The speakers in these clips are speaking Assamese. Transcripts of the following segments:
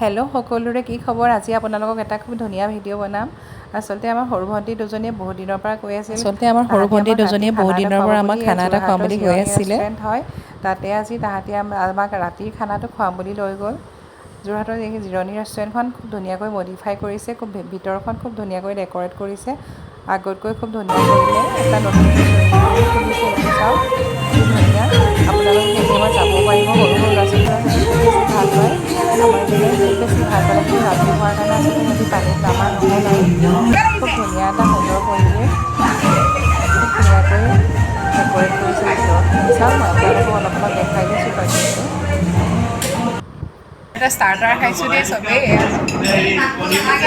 হেল্ল' সকলোৰে কি খবৰ? আজি আপোনালোকক এটা খুব ধুনীয়া ভিডিঅ' বনাম। আচলতে আমাৰ সৰু ভণ্টি দুজনীয়ে বহুত দিনৰ পৰা কৈ আছিল। আচলতে আমাৰ সৰু ভণ্টি দুজনীয়ে বহুত দিনৰ পৰা আমাক খানা এটা খুৱাম বুলি কৈ আছিলে। হয়। তাতে আজি তাহাঁতি আম- আমাক ৰাতিৰ খানাটো খুৱাম বুলি লৈ গ'ল। যোৰহাটৰ এই জিৰণি ৰেষ্টুৰেণ্টখন খুব ধুনীয়াকৈ মডিফাই কৰিছে খুব ভিতৰখন খুব ধুনীয়াকৈ ডেক'ৰেট কৰিছে। আগতকৈ খুব ধুনীয়া কৰিলে। এটা নতুন চাওক। আমাৰ ইপিনে খুব বেছি ভাল পালে কিন্তু ৰাতি হোৱাৰ কাৰণে আচলতে সিহঁতি পানীত নামা নহ'ল আৰু খুব ধুনীয়া এটা সুন্দৰ পৰিৱেশ খুব ধুনীয়াকৈ ডেক'ৰেট কৰিছে ভিতৰখিনি চাওক মই আপোনালোকক অলপ অলপ দেখাই দিছোঁ পেকেটটো এটা ষ্টাৰ্টাৰ খাইছোঁ দেই চবেই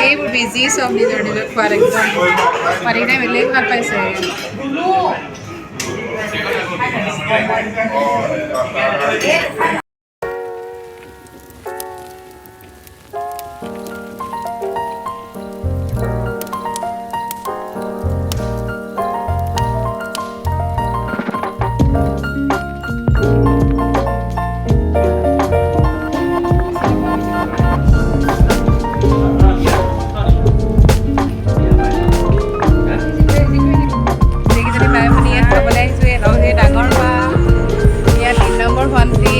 এইবোৰ বিজি চব নিজৰ নিজৰ খোৱাত একদম পোৱালিকেইটাই বেলেগ ভাল পাইছে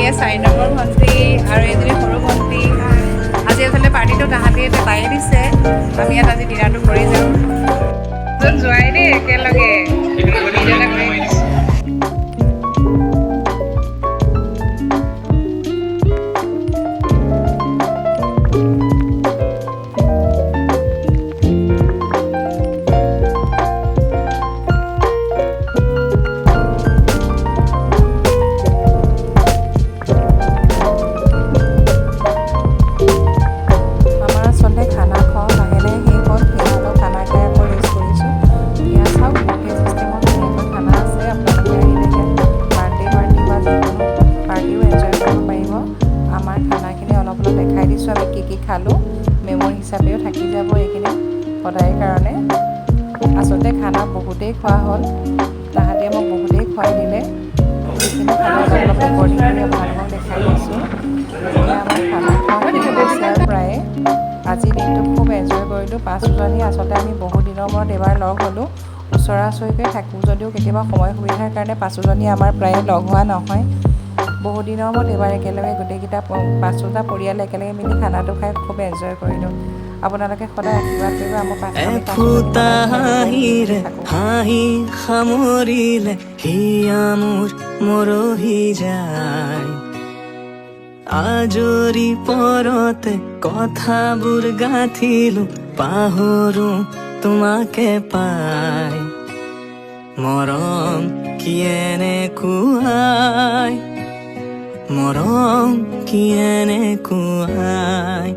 এই চাৰি নম্বৰ ভণ্টি আৰু এইজনী সৰু ভণ্টি। আজি আচলতে পাৰ্টিটো তাহাঁতি এতিয়া তায়ে দিছে। আমি ইয়াত আজি ডিনাৰটো কৰি যাওঁ যোৱাই দেই একেলগে। খালোঁ। মেমৰি হিচাপেও থাকি যাব এইখিনি সদায় কাৰণে আচলতে খানা বহুতেই খোৱা হ'ল। তাহাঁতে মোক বহুতেই খুৱাই দিলে। যিখিনি খানা অলপ অলপ ৰেকৰ্ডিং কৰি আপোনালোকক দেখাই দিছোঁ। এতিয়া আমাৰ খানা খোৱা শেষ হৈছে আৰু প্ৰায়ে আজি দিনটো খুব এনজয় কৰিলোঁ। পাঁচজনী আচলতে আমি বহু দিনৰ মূৰত এইবাৰ লগ হ'লোঁ। ওচৰা ওচৰিকৈ থাকোঁ যদিও কেতিয়াবা সময় সুবিধাৰ কাৰণে পাঁচোজনী আমাৰ প্ৰায়ে লগ হোৱা নহয়। বহু দিনৰ মূৰত এইবাৰ একেলগে গোটেইকেইটা পাঁচোটা পৰিয়াল একেলগে মিলি খানাটো খাই খুব এনজয় কৰিলোঁ। আপোনালোকে সদায় আশীৰ্বাদ কৰিব আমাৰ হাঁহি সামৰিলে হিয়া মোৰ মৰহি যায়। আজৰি পৰতে কথাবোৰ গাঁঠিলো, পাহৰো তোমাকে পাই। মৰম কি এনেকুৱাই মৰম কিয়েনে কোৱাই